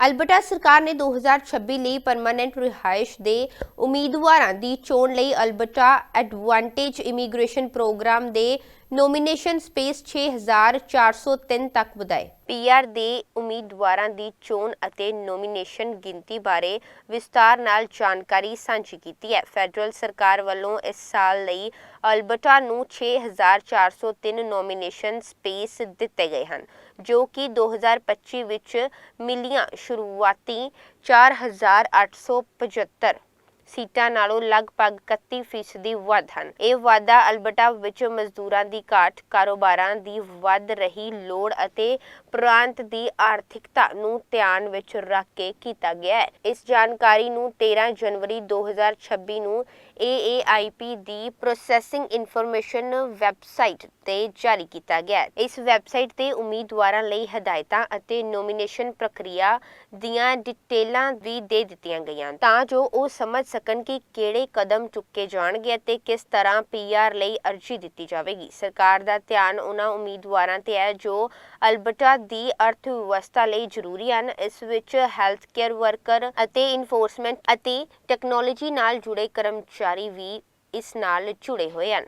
Alberta ਸਰਕਾਰ ਨੇ 2026 ਲਈ ਪਰਮਾਨੈਂਟ ਰਿਹਾਇਸ਼ ਦੇ ਉਮੀਦਵਾਰਾਂ ਦੀ ਚੋਣ ਲਈ ਅਲਬਰਟਾ ਐਡਵਾਂਟੇਜ ਇਮੀਗ੍ਰੇਸ਼ਨ ਪ੍ਰੋਗਰਾਮ ਦੇ ਨੋਮੀਨੇਸ਼ਨ ਸਪੇਸ 6403 ਤੱਕ ਵਧਾਏ। ਪੀਆਰ ਦੇ ਉਮੀਦਵਾਰਾਂ ਦੀ ਚੋਣ ਅਤੇ ਨੋਮੀਨੇਸ਼ਨ ਗਿਣਤੀ ਬਾਰੇ ਵਿਸਤਾਰ ਨਾਲ ਜਾਣਕਾਰੀ ਸਾਂਝੀ ਕੀਤੀ ਹੈ। ਫੈਡਰਲ ਸਰਕਾਰ ਵੱਲੋਂ ਇਸ ਸਾਲ ਲਈ ਅਲਬਰਟਾ ਨੂੰ 6403 ਨੋਮੀਨੇਸ਼ਨ ਸਪੇਸ ਦਿੱਤੇ ਗਏ ਹਨ। ਜੋ ਕਿ 2025 ਵਿੱਚ ਮਿਲੀਆਂ ਸ਼ੁਰੂਆਤੀ 4875 ਸੀਟਾਂ ਨਾਲੋਂ ਲਗਭਗ 31% ਵੱਧ ਹਨ। ਇਹ ਵਾਧਾ ਅਲਬਟਾ ਵਿੱਚ ਮਜ਼ਦੂਰਾਂ ਦੀ ਘਾਟ, ਕਾਰੋਬਾਰਾਂ ਦੀ ਵੱਧ ਰਹੀ ਲੋੜ ਅਤੇ ਪ੍ਰਾਂਤ ਦੀ ਆਰਥਿਕਤਾ ਨੂੰ ਧਿਆਨ ਵਿੱਚ ਰੱਖ ਕੇ ਕੀਤਾ ਗਿਆ ਹੈ। ਇਸ ਜਾਣਕਾਰੀ ਨੂੰ 13 ਜਨਵਰੀ 2026 ਨੂੰ AAIP ਦੀ ਪ੍ਰੋਸੈਸਿੰਗ ਇਨਫੋਰਮੇਸ਼ਨ ਵੈਬਸਾਈਟ ਤੇ ਜਾਰੀ ਕੀਤਾ ਗਿਆ ਹੈ। ਇਸ ਵੈਬਸਾਈਟ ਤੇ ਉਮੀਦਵਾਰਾਂ ਲਈ ਹਦਾਇਤਾਂ ਅਤੇ ਨੋਮੀਨੇਸ਼ਨ ਪ੍ਰਕਿਰਿਆ ਦੀਆਂ ਡਿਟੇਲਾਂ ਵੀ ਦੇ ਦਿੱਤੀਆਂ ਗਈਆਂ ਤਾਂ ਜੋ ਉਹ ਸਮਝ ਸਕਣ ਕਿ ਕਿਹੜੇ ਕਦਮ ਚੁੱਕੇ ਜਾਣਗੇ ਅਤੇ ਕਿਸ ਤਰ੍ਹਾਂ ਪੀਆਰ ਲਈ ਅਰਜ਼ੀ ਦਿੱਤੀ ਜਾਵੇਗੀ। ਸਰਕਾਰ ਦਾ ਧਿਆਨ ਉਹਨਾਂ ਉਮੀਦਵਾਰਾਂ ਤੇ ਹੈ ਜੋ ਅਲਬਟਾ ਦੀ ਅਰਥ ਵਿਵਸਥਾ ਲਈ ਜ਼ਰੂਰੀ ਹਨ। ਇਸ ਵਿੱਚ ਹੈਲਥ ਕੇਅਰ ਵਰਕਰ ਅਤੇ ਇਨਫੋਰਸਮੈਂਟ ਅਤੇ ਟੈਕਨੋਲੋਜੀ ਨਾਲ ਜੁੜੇ ਕਰਮਚਾਰੀ ਵੀ ਇਸ ਨਾਲ ਜੁੜੇ ਹੋਏ ਹਨ।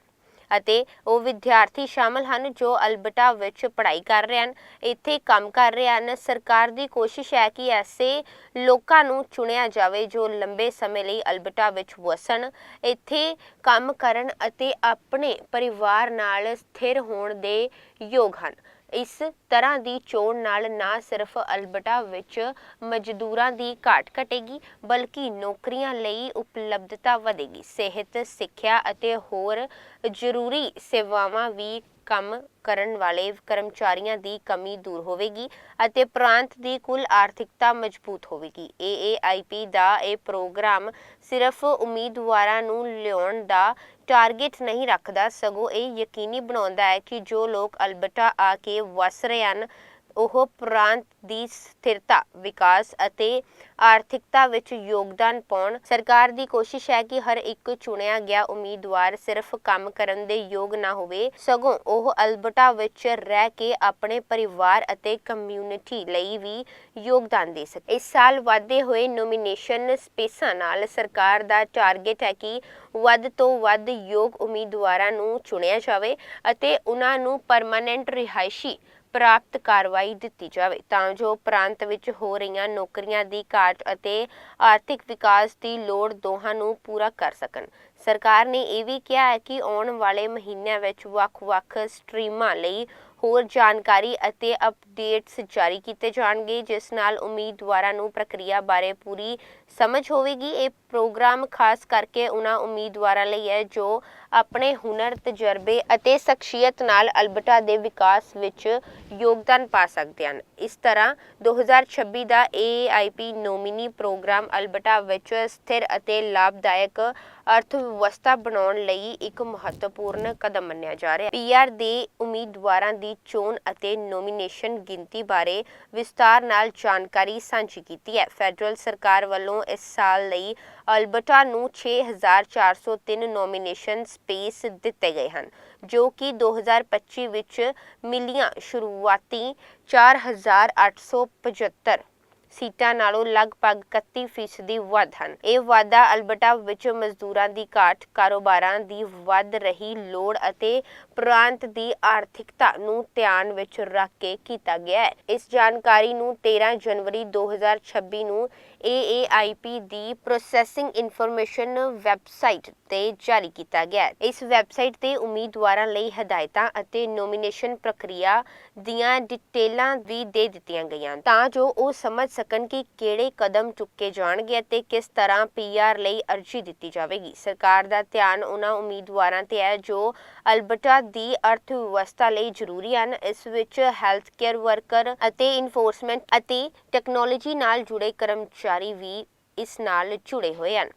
ਅਤੇ ਉਹ ਵਿਦਿਆਰਥੀ ਸ਼ਾਮਲ ਹਨ ਜੋ ਅਲਬਟਾ ਵਿੱਚ ਪੜ੍ਹਾਈ ਕਰ ਰਹੇ ਹਨ, ਇੱਥੇ ਕੰਮ ਕਰ ਰਹੇ ਹਨ। ਸਰਕਾਰ ਦੀ ਕੋਸ਼ਿਸ਼ ਹੈ ਕਿ ਐਸੇ ਲੋਕਾਂ ਨੂੰ ਚੁਣਿਆ ਜਾਵੇ ਜੋ ਲੰਬੇ ਸਮੇਂ ਲਈ ਅਲਬਟਾ ਵਿੱਚ ਵਸਣ, ਇੱਥੇ ਕੰਮ ਕਰਨ ਅਤੇ ਆਪਣੇ ਪਰਿਵਾਰ ਨਾਲ ਸਥਿਰ ਹੋਣ ਦੇ ਯੋਗ ਹਨ। ਇਸ ਤਰ੍ਹਾਂ ਦੀ ਚੋਣ ਨਾਲ ਨਾ ਸਿਰਫ ਅਲਬਰਟਾ ਵਿੱਚ ਮਜ਼ਦੂਰਾਂ ਦੀ ਘਾਟ ਘਟੇਗੀ, ਬਲਕਿ ਨੌਕਰੀਆਂ ਲਈ ਉਪਲਬਧਤਾ ਵਧੇਗੀ। ਸਿਹਤ, ਸਿੱਖਿਆ ਅਤੇ ਹੋਰ ਜ਼ਰੂਰੀ ਸੇਵਾਵਾਂ ਵੀ ਕੰਮ ਕਰਨ ਵਾਲੇ ਕਰਮਚਾਰੀਆਂ ਦੀ ਕਮੀ ਦੂਰ ਹੋਵੇਗੀ ਅਤੇ ਪ੍ਰਾਂਤ ਦੀ ਕੁੱਲ ਆਰਥਿਕਤਾ ਮਜ਼ਬੂਤ ਹੋਵੇਗੀ। AAIP ਦਾ ਇਹ ਪ੍ਰੋਗਰਾਮ ਸਿਰਫ ਉਮੀਦਵਾਰਾਂ ਨੂੰ ਲਿਆਉਣ ਦਾ ਟਾਰਗੇਟ ਨਹੀਂ ਰੱਖਦਾ, ਸਗੋਂ ਇਹ ਯਕੀਨੀ ਬਣਾਉਂਦਾ ਹੈ ਕਿ ਜੋ ਲੋਕ ਅਲਬਟਾ ਆ ਕੇ ਵਸ ਰਹੇ ਹਨ ਉਹ ਪ੍ਰਾਂਤ ਦੀ ਸਥਿਰਤਾ, ਵਿਕਾਸ ਅਤੇ ਆਰਥਿਕਤਾ ਵਿੱਚ ਯੋਗਦਾਨ ਪਾਉਣ। ਸਰਕਾਰ ਦੀ ਕੋਸ਼ਿਸ਼ ਹੈ ਕਿ ਹਰ ਇੱਕ ਚੁਣਿਆ ਗਿਆ ਉਮੀਦਵਾਰ ਸਿਰਫ ਕੰਮ ਕਰਨ ਦੇ ਯੋਗ ਨਾ ਹੋਵੇ। ਸਗੋਂ ਉਹ ਅਲਬਰਟਾ ਵਿੱਚ ਰਹਿ ਕੇ ਆਪਣੇ ਪਰਿਵਾਰ ਅਤੇ ਕਮਿਊਨਿਟੀ ਲਈ ਵੀ ਯੋਗਦਾਨ ਦੇ ਸਕੇ। ਇਸ ਸਾਲ ਵਾਧੇ ਹੋਏ ਨੋਮੀਨੇਸ਼ਨ ਸਪੇਸਾਂ ਨਾਲ ਸਰਕਾਰ ਦਾ ਟਾਰਗੇਟ ਹੈ ਕਿ ਵੱਧ ਤੋਂ ਵੱਧ ਯੋਗ ਉਮੀਦਵਾਰਾਂ ਨੂੰ ਚੁਣਿਆ ਜਾਵੇ ਅਤੇ ਉਹਨਾਂ ਨੂੰ ਪਰਮਾਨੈਂਟ ਰਿਹਾਇਸ਼ੀ ਪ੍ਰਾਪਤ ਕਾਰਵਾਈ ਦਿੱਤੀ ਜਾਵੇ, ਤਾਂ ਜੋ ਪ੍ਰਾਂਤ ਵਿੱਚ ਹੋ ਰਹੀਆਂ ਨੌਕਰੀਆਂ ਦੀ ਘਾਟ ਅਤੇ ਆਰਥਿਕ ਵਿਕਾਸ ਦੀ ਲੋੜ ਦੋਹਾਂ ਨੂੰ ਪੂਰਾ ਕਰ ਸਕਣ। ਸਰਕਾਰ ਨੇ ਇਹ ਵੀ ਕਿਹਾ ਹੈ ਕਿ ਆਉਣ ਵਾਲੇ ਮਹੀਨਿਆਂ ਵਿੱਚ ਵੱਖ-ਵੱਖ ਸਟਰੀਮਾਂ ਲਈ ਹੋਰ ਜਾਣਕਾਰੀ ਅਤੇ ਅਪਡੇਟਸ ਜਾਰੀ ਕੀਤੇ ਜਾਣਗੇ, ਜਿਸ ਨਾਲ ਉਮੀਦਵਾਰਾਂ ਨੂੰ ਪ੍ਰਕਿਰਿਆ ਬਾਰੇ ਪੂਰੀ ਸਮਝ ਹੋਵੇਗੀ। ਇਹ ਪ੍ਰੋਗਰਾਮ ਖਾਸ ਕਰਕੇ ਉਹਨਾਂ ਉਮੀਦਵਾਰਾਂ ਲਈ ਹੈ ਜੋ ਆਪਣੇ ਹੁਨਰ, ਤਜਰਬੇ ਅਤੇ ਸ਼ਖਸੀਅਤ ਨਾਲ ਅਲਬਟਾ ਦੇ ਵਿਕਾਸ ਵਿੱਚ ਯੋਗਦਾਨ ਪਾ ਸਕਦੇ ਹਨ। ਇਸ ਤਰ੍ਹਾਂ 2026 ਦਾ AAIP ਨੋਮੀਨੀ ਪ੍ਰੋਗਰਾਮ ਅਲਬਰਟਾ ਵਿੱਚ ਸਥਿਰ ਅਤੇ ਲਾਭਦਾਇਕ ਅਰਥ ਵਿਵਸਥਾ ਬਣਾਉਣ ਲਈ ਇੱਕ ਮਹੱਤਵਪੂਰਨ ਕਦਮ ਮੰਨਿਆ ਜਾ ਰਿਹਾ ਹੈ। ਪੀਆਰ ਦੇ ਉਮੀਦਵਾਰਾਂ ਦੀ ਚੋਣ ਅਤੇ ਨੋਮੀਨੇਸ਼ਨ ਗਿਣਤੀ ਬਾਰੇ ਵਿਸਤਾਰ ਨਾਲ ਜਾਣਕਾਰੀ ਸਾਂਝੀ ਕੀਤੀ ਹੈ। ਫੈਡਰਲ ਸਰਕਾਰ ਵੱਲੋਂ ਇਸ ਸਾਲ ਲਈ ਅਲਬਟਾ ਨੂੰ 6403 ਨੋਮੀਨੇਸ਼ਨ ਸਪੇਸ ਦਿੱਤੇ ਗਏ ਹਨ, ਜੋ ਕਿ 2025 ਵਿੱਚ ਮਿਲੀਆਂ ਸ਼ੁਰੂਆਤੀ 4875 ਸੀਟਾਂ ਨਾਲੋਂ ਲਗਭਗ 31% ਵੱਧ ਹਨ। ਇਹ ਵਾਧਾ ਅਲਬਰਟਾ ਵਿੱਚ ਮਜ਼ਦੂਰਾਂ ਦੀ ਘਾਟ, ਕਾਰੋਬਾਰਾਂ ਦੀ ਵੱਧ ਰਹੀ ਲੋੜ ਅਤੇ ਪ੍ਰਾਂਤ ਦੀ ਆਰਥਿਕਤਾ ਨੂੰ ਧਿਆਨ ਵਿੱਚ ਰੱਖ ਕੇ ਕੀਤਾ ਗਿਆ ਹੈ। ਇਸ ਜਾਣਕਾਰੀ ਨੂੰ 13 ਜਨਵਰੀ 2026 ਨੂੰ AAIP ਦੀ ਪ੍ਰੋਸੈਸਿੰਗ ਇਨਫੋਰਮੇਸ਼ਨ ਵੈਬਸਾਈਟ ਤੇ ਜਾਰੀ ਕੀਤਾ ਗਿਆ ਇਸ ਵੈਬਸਾਈਟ ਤੇ ਉਮੀਦਵਾਰਾਂ ਲਈ ਹਦਾਇਤਾਂ ਅਤੇ ਨੋਮੀਨੇਸ਼ਨ ਪ੍ਰਕਿਰਿਆ ਦੀਆਂ ਡਿਟੇਲਾਂ ਵੀ ਦੇ ਦਿੱਤੀਆਂ ਗਈਆਂ ਤਾਂ ਜੋ ਉਹ ਸਮਝ ਸਕਣ ਕਿ ਕਿਹੜੇ ਕਦਮ ਚੁੱਕੇ ਜਾਣਗੇ ਅਤੇ ਕਿਸ ਤਰ੍ਹਾਂ ਪੀਆਰ ਲਈ ਅਰਜ਼ੀ ਦਿੱਤੀ ਜਾਵੇਗੀ। ਸਰਕਾਰ ਦਾ ਧਿਆਨ ਉਹਨਾਂ ਉਮੀਦਵਾਰਾਂ ਤੇ ਹੈ ਜੋ ਅਲਬਰਟਾ ਦੀ ਅਰਥ ਵਿਵਸਥਾ ਲਈ ਜ਼ਰੂਰੀ ਹਨ। ਇਸ ਵਿੱਚ ਹੈਲਥ ਕੇਅਰ ਵਰਕਰ ਅਤੇ ਇਨਫੋਰਸਮੈਂਟ ਅਤੇ ਟੈਕਨੋਲੋਜੀ ਨਾਲ ਜੁੜੇ ਕਰਮਚਾਰੀ ਵੀ ਇਸ ਨਾਲ ਜੁੜੇ ਹੋਏ ਹਨ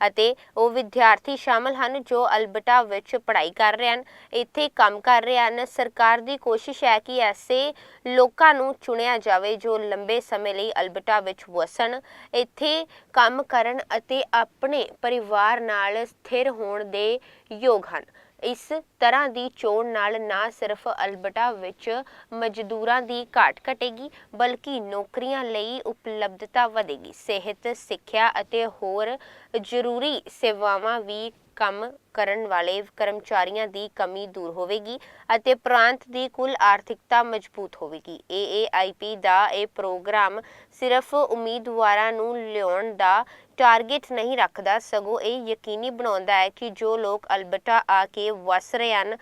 ਅਤੇ ਉਹ ਵਿਦਿਆਰਥੀ ਸ਼ਾਮਲ ਹਨ ਜੋ ਅਲਬਰਟਾ ਵਿੱਚ ਪੜ੍ਹਾਈ ਕਰ ਰਹੇ ਹਨ, ਇੱਥੇ ਕੰਮ ਕਰ ਰਹੇ ਹਨ। ਸਰਕਾਰ ਦੀ ਕੋਸ਼ਿਸ਼ ਹੈ ਕਿ ਐਸੇ ਲੋਕਾਂ ਨੂੰ ਚੁਣਿਆ ਜਾਵੇ ਜੋ ਲੰਬੇ ਸਮੇਂ ਲਈ ਅਲਬਟਾ ਵਿੱਚ ਵਸਣ, ਇੱਥੇ ਕੰਮ ਕਰਨ ਅਤੇ ਆਪਣੇ ਪਰਿਵਾਰ ਨਾਲ ਸਥਿਰ ਹੋਣ ਦੇ ਯੋਗ ਹਨ। ਇਸ ਤਰ੍ਹਾਂ ਦੀ ਚੋਣ ਨਾਲ ਨਾ ਸਿਰਫ ਅਲਬਰਟਾ ਵਿੱਚ ਮਜ਼ਦੂਰਾਂ ਦੀ ਘਾਟ ਘਟੇਗੀ, ਬਲਕਿ ਨੌਕਰੀਆਂ ਲਈ ਉਪਲਬਧਤਾ ਵਧੇਗੀ। ਸਿਹਤ, ਸਿੱਖਿਆ ਅਤੇ ਹੋਰ ਜ਼ਰੂਰੀ ਸੇਵਾਵਾਂ ਵੀ ਕੰਮ ਕਰਨ ਵਾਲੇ ਕਰਮਚਾਰੀਆਂ ਦੀ ਕਮੀ ਦੂਰ ਹੋਵੇਗੀ ਅਤੇ ਪ੍ਰਾਂਤ ਦੀ ਕੁੱਲ ਆਰਥਿਕਤਾ ਮਜ਼ਬੂਤ ਹੋਵੇਗੀ। AAIP ਦਾ ਇਹ ਪ੍ਰੋਗਰਾਮ ਸਿਰਫ ਉਮੀਦਵਾਰਾਂ ਨੂੰ ਲਿਆਉਣ ਦਾ ਟਾਰਗੇਟ ਨਹੀਂ ਰੱਖਦਾ, ਸਗੋਂ ਇਹ ਯਕੀਨੀ ਬਣਾਉਂਦਾ ਹੈ ਕਿ ਜੋ ਲੋਕ ਅਲਬਟਾ ਆ ਕੇ ਵਸ ਰਹੇ ਹਨ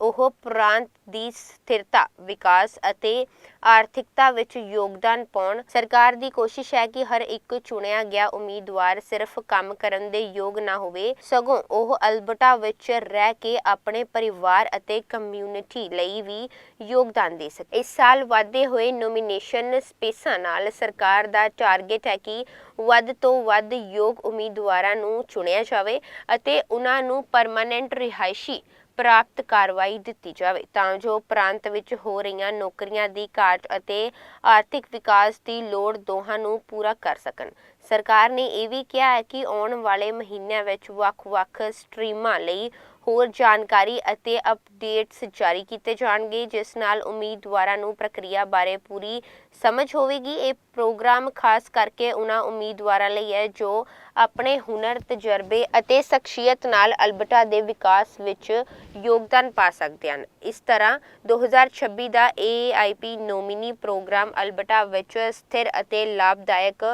ਉਹ ਪ੍ਰਾਂਤ ਦੀ ਸਥਿਰਤਾ, ਵਿਕਾਸ ਅਤੇ ਆਰਥਿਕਤਾ ਵਿੱਚ ਯੋਗਦਾਨ ਪਾਉਣ। ਸਰਕਾਰ ਦੀ ਕੋਸ਼ਿਸ਼ ਹੈ ਕਿ ਹਰ ਇੱਕ ਚੁਣਿਆ ਗਿਆ ਉਮੀਦਵਾਰ ਸਿਰਫ ਕੰਮ ਕਰਨ ਦੇ ਯੋਗ ਨਾ ਹੋਵੇ। ਸਗੋਂ ਉਹ ਅਲਬਰਟਾ ਵਿੱਚ ਰਹਿ ਕੇ ਆਪਣੇ ਪਰਿਵਾਰ ਅਤੇ ਕਮਿਊਨਿਟੀ ਲਈ ਵੀ ਯੋਗਦਾਨ ਦੇ ਸਕੇ। ਇਸ ਸਾਲ ਵਾਧੇ ਹੋਏ ਨੋਮੀਨੇਸ਼ਨ ਸਪੇਸਾਂ ਨਾਲ ਸਰਕਾਰ ਦਾ ਟਾਰਗੇਟ ਹੈ ਕਿ ਵੱਧ ਤੋਂ ਵੱਧ ਯੋਗ ਉਮੀਦਵਾਰਾਂ ਨੂੰ ਚੁਣਿਆ ਜਾਵੇ ਅਤੇ ਉਹਨਾਂ ਨੂੰ ਪਰਮਾਨੈਂਟ ਰਿਹਾਇਸ਼ੀ ਪ੍ਰਾਪਤ ਕਾਰਵਾਈ ਦਿੱਤੀ ਜਾਵੇ, ਤਾਂ ਜੋ ਪ੍ਰਾਂਤ ਵਿੱਚ ਹੋ ਰਹੀਆਂ ਨੌਕਰੀਆਂ ਦੀ ਘਾਟ ਅਤੇ ਆਰਥਿਕ ਵਿਕਾਸ ਦੀ ਲੋੜ ਦੋਹਾਂ ਨੂੰ ਪੂਰਾ ਕਰ ਸਕਣ। ਸਰਕਾਰ ਨੇ ਇਹ ਵੀ ਕਿਹਾ ਹੈ ਕਿ ਆਉਣ ਵਾਲੇ ਮਹੀਨਿਆਂ ਵਿੱਚ ਵੱਖ-ਵੱਖ ਸਟ੍ਰੀਮਾਂ ਲਈ ਹੋਰ ਜਾਣਕਾਰੀ ਅਤੇ ਅਪਡੇਟਸ ਜਾਰੀ ਕੀਤੇ ਜਾਣਗੇ, ਜਿਸ ਨਾਲ ਉਮੀਦਵਾਰਾਂ ਨੂੰ ਪ੍ਰਕਿਰਿਆ ਬਾਰੇ ਪੂਰੀ ਸਮਝ ਹੋਵੇਗੀ। ਇਹ ਪ੍ਰੋਗਰਾਮ ਖਾਸ ਕਰਕੇ ਉਹਨਾਂ ਉਮੀਦਵਾਰਾਂ ਲਈ ਹੈ ਜੋ ਆਪਣੇ ਹੁਨਰ, ਤਜਰਬੇ ਅਤੇ ਸ਼ਖਸੀਅਤ ਨਾਲ ਅਲਬਰਟਾ ਦੇ ਵਿਕਾਸ ਵਿੱਚ ਯੋਗਦਾਨ ਪਾ ਸਕਦੇ ਹਨ। ਇਸ ਤਰ੍ਹਾਂ 2026 ਦਾ AAIP ਨੋਮਿਨੀ ਪ੍ਰੋਗਰਾਮ ਅਲਬਰਟਾ ਵਿੱਚ ਸਥਿਰ ਅਤੇ ਲਾਭਦਾਇਕ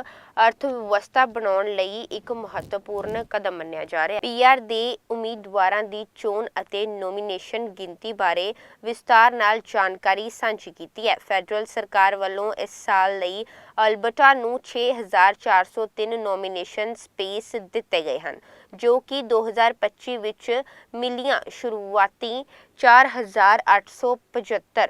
ਅਰਥ ਵਿਵਸਥਾ ਬਣਾਉਣ ਲਈ ਇੱਕ ਮਹੱਤਵਪੂਰਨ ਕਦਮ ਮੰਨਿਆ ਜਾ ਰਿਹਾ ਹੈ। ਪੀਆਰ ਦੇ ਉਮੀਦਵਾਰਾਂ ਦੀ ਚੋਣ ਅਤੇ ਨੋਮੀਨੇਸ਼ਨ ਗਿਣਤੀ ਬਾਰੇ ਵਿਸਤਾਰ ਨਾਲ ਜਾਣਕਾਰੀ ਸਾਂਝੀ ਕੀਤੀ ਹੈ। ਫੈਡਰਲ ਸਰਕਾਰ ਵੱਲੋਂ ਇਸ ਸਾਲ ਲਈ ਅਲਬਰਟਾ ਨੂੰ 6403 ਨੋਮੀਨੇਸ਼ਨ ਸਪੇਸ ਦਿੱਤੇ ਗਏ ਹਨ, ਜੋ ਕਿ 2025 ਵਿੱਚ ਮਿਲੀਆਂ ਸ਼ੁਰੂਆਤੀ 4875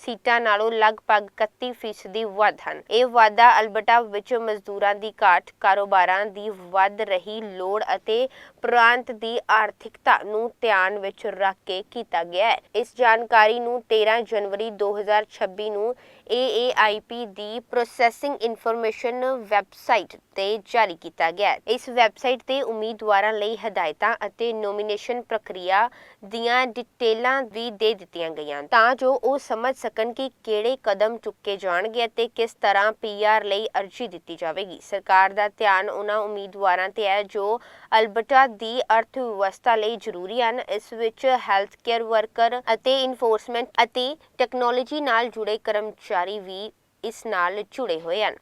ਸੀਟਾਂ ਨਾਲੋਂ ਲਗਭਗ 31% ਵੱਧ ਹਨ। ਇਹ ਵਾਧਾ ਅਲਬਰਟਾ ਵਿੱਚ ਮਜ਼ਦੂਰਾਂ ਦੀ ਘਾਟ ਕਾਰੋਬਾਰਾਂ ਦੀ ਵੱਧ ਰਹੀ ਲੋੜ ਅਤੇ ਪ੍ਰਾਂਤ ਦੀ ਆਰਥਿਕਤਾ ਨੂੰ ਧਿਆਨ ਵਿੱਚ ਰੱਖ ਕੇ ਕੀਤਾ ਗਿਆ ਹੈ। ਇਸ ਜਾਣਕਾਰੀ ਨੂੰ 13 ਜਨਵਰੀ 2026 ਨੂੰ AAIP ਦੀ ਪ੍ਰੋਸੈਸਿੰਗ ਇਨਫੋਰਮੇਸ਼ਨ ਵੈਬਸਾਈਟ ਤੇ ਜਾਰੀ ਕੀਤਾ ਗਿਆ ਇਸ ਵੈਬਸਾਈਟ ਤੇ ਉਮੀਦਵਾਰਾਂ ਲਈ ਹਦਾਇਤਾਂ ਅਤੇ ਨੋਮੀਨੇਸ਼ਨ ਪ੍ਰਕਿਰਿਆ ਦੀਆਂ ਡਿਟੇਲਾਂ ਵੀ ਦੇ ਦਿੱਤੀਆਂ ਗਈਆਂ ਤਾਂ ਜੋ ਉਹ ਸਮਝ ਸਕਣ ਕਿ ਕਿਹੜੇ ਕਦਮ ਚੁੱਕੇ ਜਾਣਗੇ ਅਤੇ ਕਿਸ ਤਰ੍ਹਾਂ ਪੀਆਰ ਲਈ ਅਰਜ਼ੀ ਦਿੱਤੀ ਜਾਵੇਗੀ। ਸਰਕਾਰ ਦਾ ਧਿਆਨ ਉਹਨਾਂ ਉਮੀਦਵਾਰਾਂ ਤੇ ਹੈ ਜੋ ਅਲਬਰਟਾ ਦੀ ਅਰਥ ਵਿਵਸਥਾ ਲਈ ਜ਼ਰੂਰੀ ਹਨ। ਇਸ ਵਿੱਚ ਹੈਲਥ ਕੇਅਰ ਵਰਕਰ ਅਤੇ ਇਨਫੋਰਸਮੈਂਟ ਅਤੇ ਟੈਕਨੋਲੋਜੀ ਨਾਲ ਜੁੜੇ ਕਰਮਚਾਰੀ ਵੀ ਇਸ ਨਾਲ ਜੁੜੇ ਹੋਏ ਹਨ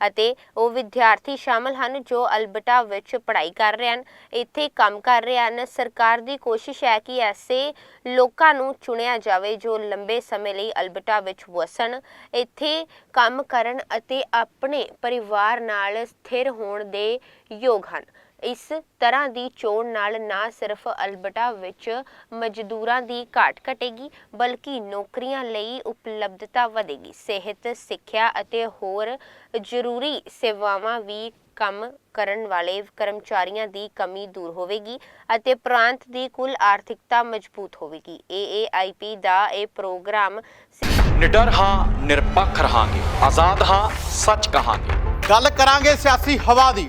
ਅਤੇ ਉਹ ਵਿਦਿਆਰਥੀ ਸ਼ਾਮਲ ਹਨ ਜੋ ਅਲਬਟਾ ਵਿੱਚ ਪੜ੍ਹਾਈ ਕਰ ਰਹੇ ਹਨ, ਇੱਥੇ ਕੰਮ ਕਰ ਰਹੇ ਹਨ। ਸਰਕਾਰ ਦੀ ਕੋਸ਼ਿਸ਼ ਹੈ ਕਿ ਐਸੇ ਲੋਕਾਂ ਨੂੰ ਚੁਣਿਆ ਜਾਵੇ ਜੋ ਲੰਬੇ ਸਮੇਂ ਲਈ ਅਲਬਟਾ ਵਿੱਚ ਵਸਣ, ਇੱਥੇ ਕੰਮ ਕਰਨ ਅਤੇ ਆਪਣੇ ਪਰਿਵਾਰ ਨਾਲ ਸਥਿਰ ਹੋਣ ਦੇ ਯੋਗ ਹਨ। ਇਸ ਤਰ੍ਹਾਂ ਦੀ ਚੋਣ ਨਾਲ ਨਾ ਸਿਰਫ ਅਲਬਰਟਾ ਵਿੱਚ ਮਜ਼ਦੂਰਾਂ ਦੀ ਘਾਟ ਘਟੇਗੀ ਬਲਕਿ ਨੌਕਰੀਆਂ ਲਈ ਉਪਲਬਧਤਾ ਵਧੇਗੀ। ਸਿਹਤ ਸਿੱਖਿਆ ਅਤੇ ਹੋਰ ਜ਼ਰੂਰੀ ਸੇਵਾਵਾਂ ਵੀ ਕੰਮ ਕਰਨ ਵਾਲੇ ਕਰਮਚਾਰੀਆਂ ਦੀ ਕਮੀ ਦੂਰ ਹੋਵੇਗੀ ਅਤੇ ਪ੍ਰਾਂਤ ਦੀ ਕੁੱਲ ਆਰਥਿਕਤਾ ਮਜ਼ਬੂਤ ਹੋਵੇਗੀ। AAIP ਦਾ ਇਹ ਪ੍ਰੋਗਰਾਮ ਨਿਡਰ ਹਾਂ ਨਿਰਪੱਖ ਰਹਾਂਗੇ। ਆਜ਼ਾਦ ਹਾਂ ਸੱਚ ਕਹਾਂਗੇ। ਗੱਲ ਕਰਾਂਗੇ ਸਿਆਸੀ ਹਵਾ ਦੀ।